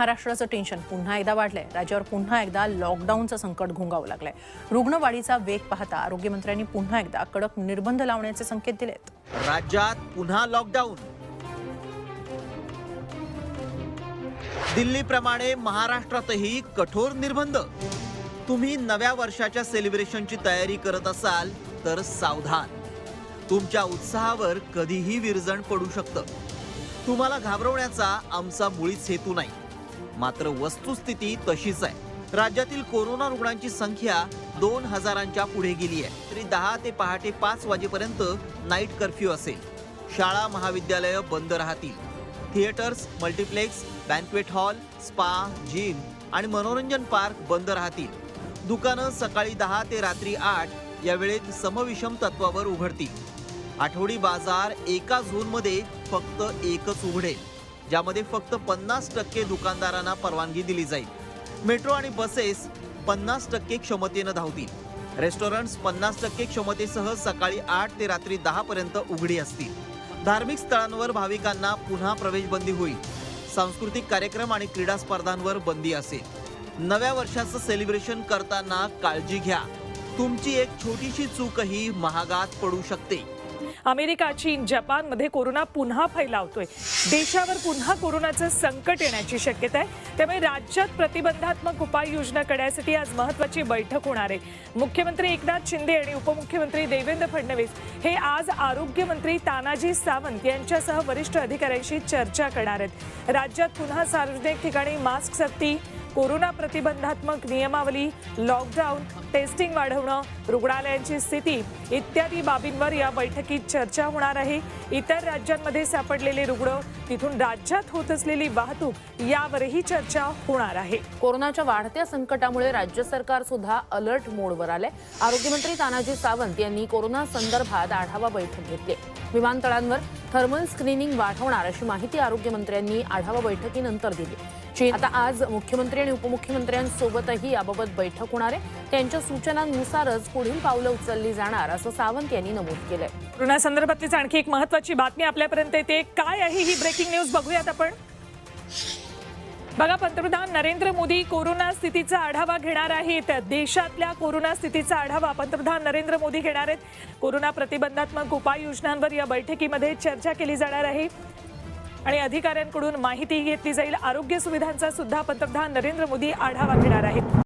महाराष्ट्राचं टेन्शन पुन्हा एकदा वाढलंय. राज्यावर पुन्हा एकदा लॉकडाऊनचं संकट घोंगावं लागलंय. रुग्णवाढीचा वेग पाहता आरोग्यमंत्र्यांनी पुन्हा एकदा कडक निर्बंध लावण्याचे संकेत दिलेत. राज्यात पुन्हा लॉकडाऊन दिल्लीप्रमाणे महाराष्ट्रातही कठोर निर्बंध. तुम्ही नव्या वर्षाच्या सेलिब्रेशनची तयारी करत असाल तर सावधान. तुमच्या उत्साहावर कधीही विरजण पडू शकतं. तुम्हाला घाबरवण्याचा आमचा मुळीच हेतू नाही. मात्र वस्तुस्थिती तशीच आहे. राज्यातील कोरोना रुग्णांची संख्या दोन हजारांच्या पुढे गेली आहे. तरी दहा ते पहाटे पाच वाजेपर्यंत नाईट कर्फ्यू असेल. शाळा महाविद्यालयं बंद राहतील. Theatres multiplex banquet hall spa gym आणि मनोरंजन पार्क बंद राहतील. दुकानं सकाळी दहा ते रात्री आठ या वेळेत समविषम तत्वावर उघडतील. आठवडी बाजार एका झोनमध्ये फक्त एकच उघडेल. ज्यामध्ये फक्त पन्नास टक्के दुकानदारांना परवानगी दिली जाईल. मेट्रो आणि बसेस पन्नास टक्के क्षमतेनं धावतील. रेस्टॉरंट्स पन्नास टक्के क्षमतेसह सकाळी आठ ते रात्री दहा पर्यंत उघडी असतील. धार्मिक स्थळांवर भाविकांना पुन्हा प्रवेशबंदी होईल. सांस्कृतिक कार्यक्रम आणि क्रीडा स्पर्धांवर बंदी असेल. नव्या वर्षाचं सेलिब्रेशन करताना काळजी घ्या. तुमची एक छोटीशी चूकही महागात पडू शकते. अमेरिका चीन जपानमध्ये कोरोना पुन्हा फैलावतोय. देशावर पुन्हा कोरोनाचं संकट येण्याची शक्यता आहे. त्यामुळे राज्यात प्रतिबंधात्मक उपाययोजना करण्यासाठी आज महत्वाची बैठक होणार आहे. मुख्यमंत्री एकनाथ शिंदे आणि उपमुख्यमंत्री देवेंद्र फडणवीस हे आज आरोग्यमंत्री तानाजी सावंत यांच्यासह वरिष्ठ अधिकाऱ्यांशी चर्चा करणार आहेत. राज्यात पुन्हा सार्वजनिक ठिकाणी मास्क सक्ती कोरोना प्रतिबंधात्मक नियमावली लॉकडाऊन टेस्टिंग वाढवणं रुग्णालयांची स्थिती इत्यादी बाबींवर या बैठकीत चर्चा होणार आहे. इतर राज्यांमध्ये सापडलेले रुग्ण तिथून राज्यात होत असलेली वाहतूक यावरही चर्चा होणार आहे. कोरोनाच्या वाढत्या संकटामुळे राज्य सरकार सुद्धा अलर्ट मोडवर आले आरोग्यमंत्री तानाजी सावंत यांनी कोरोना संदर्भात आढावा बैठक घेतली. विमानतळांवर थर्मल स्क्रीनिंग वाढवणार अशी माहिती आरोग्यमंत्र्यांनी आढावा बैठकीनंतर दिली. चीन आता आज मुख्यमंत्री आणि उपमुख्यमंत्र्यांसोबतही याबाबत बैठक होणार आहे. त्यांच्या सूचनांनुसारच पुढील पावलं उचलली जाणार असं सावंत यांनी नमूद केलंय. कोरोनासंदर्भातलीच आणखी एक महत्वाची बातमी आपल्यापर्यंत येते. काय आहे ही ब्रेकिंग न्यूज बघूयात आपण. बघा पंतप्रधान नरेंद्र मोदी कोरोना स्थितीचा आढावा घेणार आहेत. देशातल्या कोरोना स्थितीचा आढावा पंतप्रधान नरेंद्र मोदी घेणार आहेत. कोरोना प्रतिबंधात्मक उपाययोजनांवर या बैठकीमध्ये चर्चा केली जाणार आहे. आणि अधिकाऱ्यांकडून माहिती घेतली जाईल. आरोग्य सुविधांचा सुद्धा पंतप्रधान नरेंद्र मोदी आढावा घेणार आहेत.